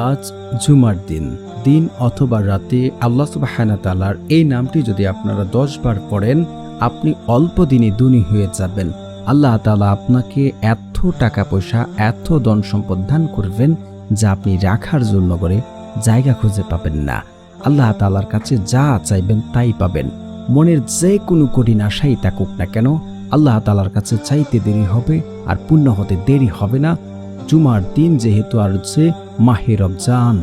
আজ জুমার দিন দিন অথবা রাতে আল্লাহ সুবাহানা তালার এই নামটি যদি আপনারা দশ বার পড়েন, আপনি অল্প দিনে দুনি হয়ে যাবেন। আল্লাহ তালা আপনাকে এত টাকা পয়সা, এত ধন সম্পদ দান করবেন যা আপনি রাখার জন্য করে জায়গা খুঁজে পাবেন না। আল্লাহ তালার কাছে যা চাইবেন তাই পাবেন। মনের যে কোনো কঠিন আশাই থাকুক না কেন, আল্লাহ তালার কাছে চাইতে দেরি হবে আর পূর্ণ হতে দেরি হবে না। জুমার দিন যেহেতু আর হচ্ছে মাহে রমজান,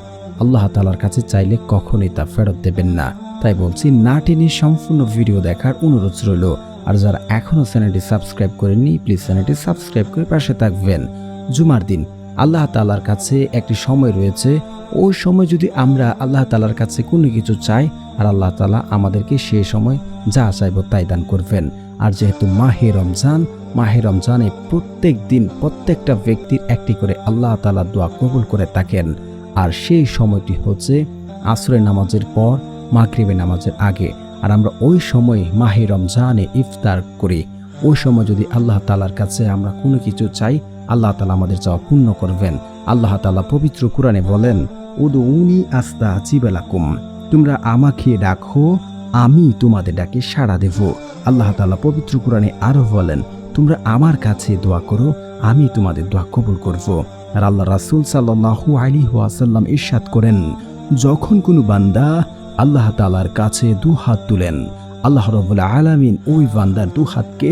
আল্লাহ তালার কাছে চাইলে কখনোই তা ফেরত দেবেন না। তাই বলছি, না টেনে সম্পূর্ণ ভিডিও দেখার অনুরোধ রইল। আর যারা এখনও চ্যানেলটি সাবস্ক্রাইব করেননি, প্লিজ চ্যানেলটি সাবস্ক্রাইব করে পাশে থাকবেন। জুমার দিন, আল্লাহ তালার কাছে একটি সময় রয়েছে। ওই সময় যদি আমরা আল্লাহ তালার কাছে কোনো কিছু চাই, আর আল্লাহ তালা আমাদেরকে সেই সময় যা চাইব তাই দান করবেন। আর যেহেতু মাহে রমজান মাহে রমজানে প্রত্যেক দিন প্রত্যেকটা ব্যক্তির একটি করে আল্লাহ তালা দোয়া কবুল করে থাকেন। আর সেই সময়টি হচ্ছে আসরের নামাজের পর, মাগরিবের নামাজের আগে। আর আমরা ওই সময় মাহে রমজানে ইফতার করি। ওই সময় যদি আল্লাহ তালার কাছে আমরা কোনো কিছু চাই, আল্লাহ তালা আমাদের চাওয়া পূর্ণ করবেন। আল্লাহ তালা পবিত্র কোরআনে বলেন উদু উনি আস্তা চিবেলাকুম তোমরা আমাকে ডাকো, আমি তোমাদের ডাকে সাড়া দেব। আল্লাহ তালা পবিত্র কোরআনে আরও বলেন তোমরা আমার কাছে দোয়া করো, আমি তোমাদের দোয়া কবুল করব। আর আল্লাহ রাসুল সাল্লাহু আলী ওয়াসাল্লাম ইরশাদ করেন, যখন কোনো বান্দা আল্লাহ তালার কাছে দু হাত তুলেন, আল্লাহ রবুল্লা আলামিন ওই বান্দার দু হাতকে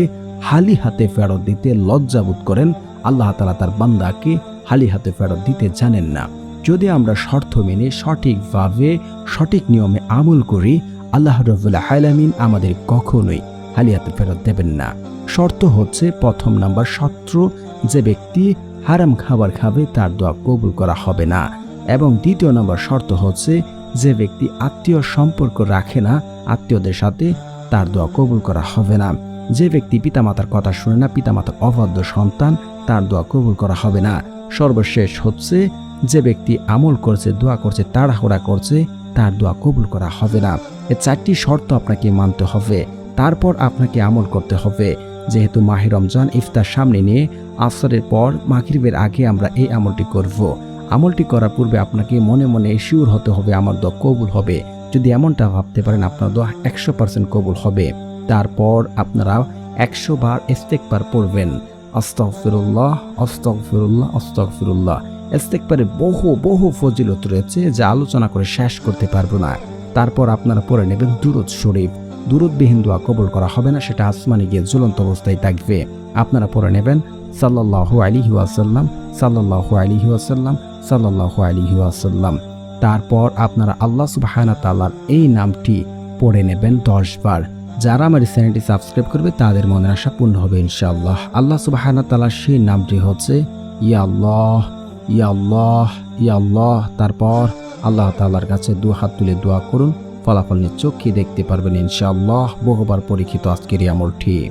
হালি হাতে ফেরত দিতে লজ্জাবোধ করেন, আল্লাহ তালা তার বান্দাকে হালি হাতে ফেরত দিতে জানেন না। যদি আমরা শর্ত মেনে সঠিকভাবে, সঠিক নিয়মে আমল করি, আল্লাহ রবুল্লা আলামিন আমাদের কখনোই হালি হাতে ফেরত দেবেন না। শর্ত হচ্ছে প্রথম নাম্বার শত্রু, যে ব্যক্তি হারাম খাবার খাবে তার দোয়া কবুল করা হবে না। এবং দ্বিতীয় নম্বর শর্ত হচ্ছে যে ব্যক্তি আত্মীয় সম্পর্ক রাখে না, আত্মীয়দের সাথে তার দোয়া কবুল করা হবে না। যে ব্যক্তি পিতামাতার কথা শুনে না, পিতামাতার অবাধ্য সন্তান, তার দোয়া কবুল করা হবে না। সর্বশেষ হচ্ছে যে ব্যক্তি আমল করছে, দোয়া করছে, তাড়াহুড়া করছে, তার দোয়া কবুল করা হবে না। এ চারটি শর্ত আপনাকে মানতে হবে। তারপর আপনাকে আমল করতে হবে। যেহেতু মাহে রমজান ইফতার সামনে নিয়ে আসরের পর মাগরিবের আগে আমরা এই আমলটি করব। আমলটি করার পূর্বে আপনাকে মনে মনে শিওর হতে হবে আমার দোয়া কবুল হবে। যদি এমনটা ভাবতে পারেন, আপনার দোয়া একশো পার্সেন্ট কবুল হবে। তারপর আপনারা একশো বার ইস্তেকবার পড়বেন। আস্তক ফিরুল্লাহ অস্তক ফিরুল্লাহ অস্তক ফিরুল্লাহ ইস্তেকবারে বহু বহু ফজিলত রয়েছে যা আলোচনা করে শেষ করতে পারব না। তারপর আপনারা পড়ে নেবেন দুরুদ শরীফ। দুরুদবিহীন দোয়া কবুল করা হবে না, সেটা আসমানে গিয়ে জ্বলন্ত অবস্থায় থাকবে। আপনারা পড়ে নেবেন, সাল্লাল্লাহু আলিহি ওয়াসাল্লাম, সাল্লাল্লাহু আলিহি ওয়াসাল্লাম, সাল্লাল্লাহু আলিহি ওয়াসাল্লাম। তারপর আপনারা আল্লাহ সুবাহানা তাল্লার এই নামটি পড়ে নেবেন দশ বার। যারা আমার চ্যানেলটি সাবস্ক্রাইব করবে, তাদের মনের আশা পূর্ণ হবে ইনশাআল্লাহ। আল্লাহ সুবাহানা তাল্লার সেই নামটি হচ্ছে, ইয়া আল্লাহ ইয়া আল্লাহ, ইয়া তারপর আল্লাহ তাল্লার কাছে দু হাত তুলে দোয়া করুন। ফলাফল নিয়ে চোখে দেখতে পারবেন ইনশাআল্লাহ। বহুবার পরীক্ষিত আজকের আমলটি।